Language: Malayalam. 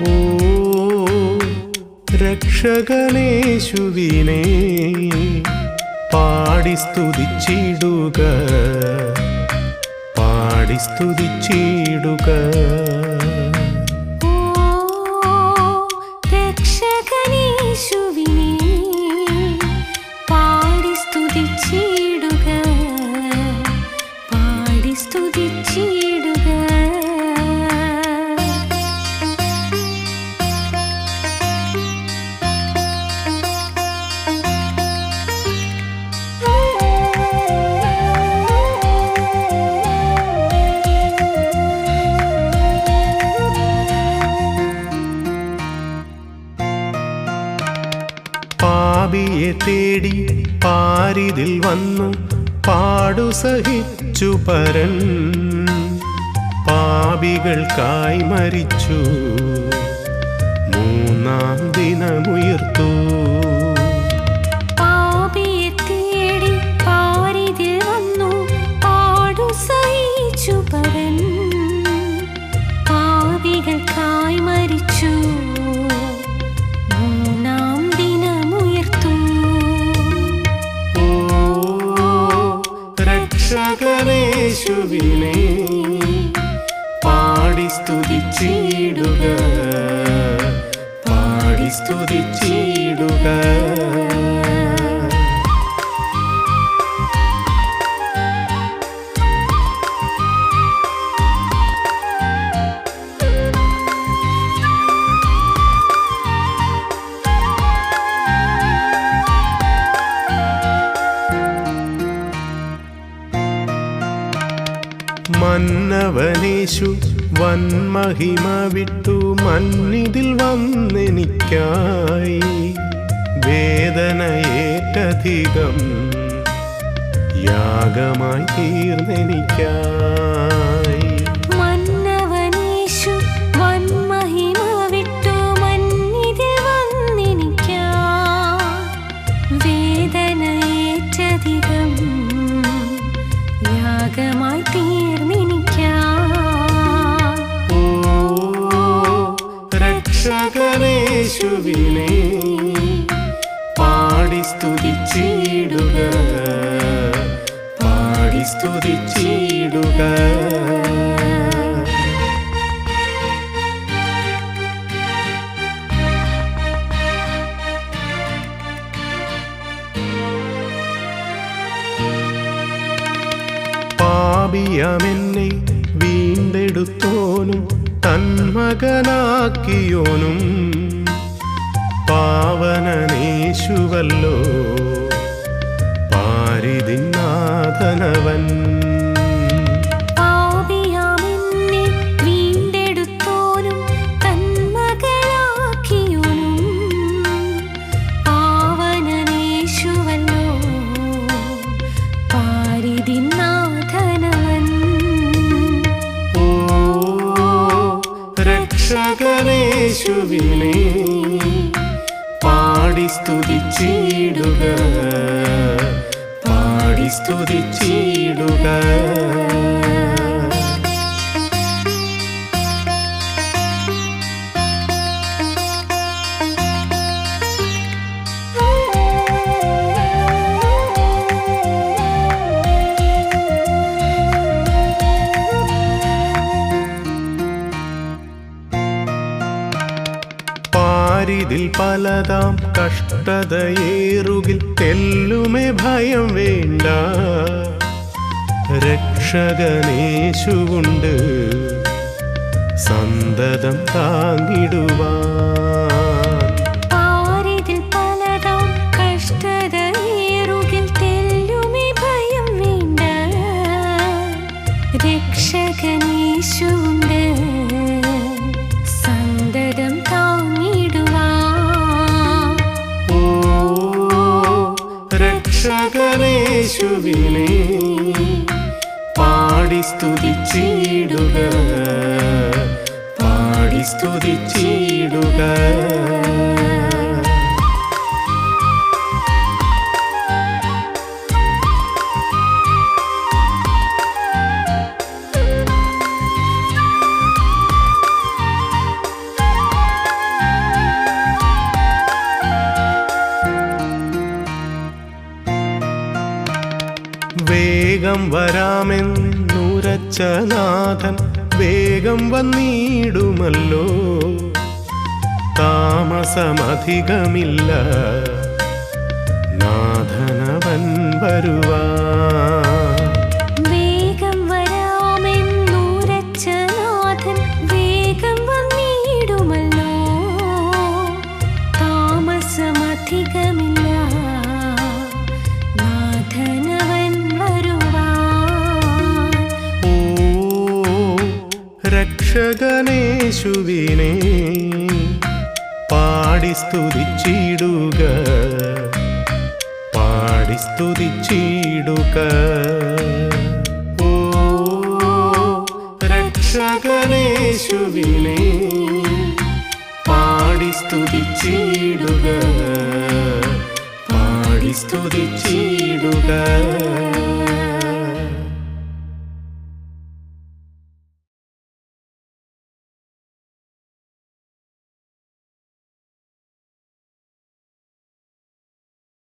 ഓ രക്ഷകനേശുവിനെ പാടി സ്തുതിച്ചിടുക പാടി സ്തുതിച്ചിടുക. പാപിയെ തേടി പാരിതിൽ വന്നു പാടു സഹിച്ചു പരൻ. പാപികൾക്കായി മരിച്ചു. മൂന്നാം ദിനമുയർത്തു. പാപികൾക്കായി മരിച്ചു. സ്തുതിച്ചിടുക. പാടി സ്തുതിച്ചിടുക. മന്നവനേശു വൻമഹിമ വിട്ടു മന്നിതിൽ വന്നെനിക്കായി. വേദനയേറ്റധികം യാഗമായി തീർന്നെനിക്കായി. രക്ഷകനേശുവിനെ പാടി സ്തുതിച്ചിടുക. പാടി സ്തുതിച്ചിടുക. പാപിയമെന്നെ വീണ്ടെടുത്തോനും തന്മകനാക്കിയോനും പാവനനേശുവല്ലോ പാരിതിനാഥനവൻ രക്ഷകനേശുവിനെ പാടി സ്തുതിച്ചിടുക. പാടി സ്തുതിച്ചിടുക. പാരിതിൽ പലതാം കഷ്ടതയേറുകിൽ തെല്ലുമേ ഭയം വേണ്ട. രക്ഷകനേശുവുണ്ട് സന്തതം താങ്ങിടുവാൻ. രക്ഷകനീശുണ്ട് രക്ഷകനേശുവിനെ പാടി സ്തുതിച്ചിടുക. പാടി സ്തുതിച്ചിടുക. വേഗം വരാമെന്നുരച്ച നാഥൻ വേഗം വന്നിടുമല്ലോ. താമസമധികമില്ല നാഥനവൻ വരുവാ രക്ഷകനേശുവിനെ പാടി സ്തുതിച്ചിടുക. പാടി സ്തുതിച്ചിടുക. ഓ പാടി സ്തുതിച്ചിടുക. പാടി സ്തുതിച്ചിടുക.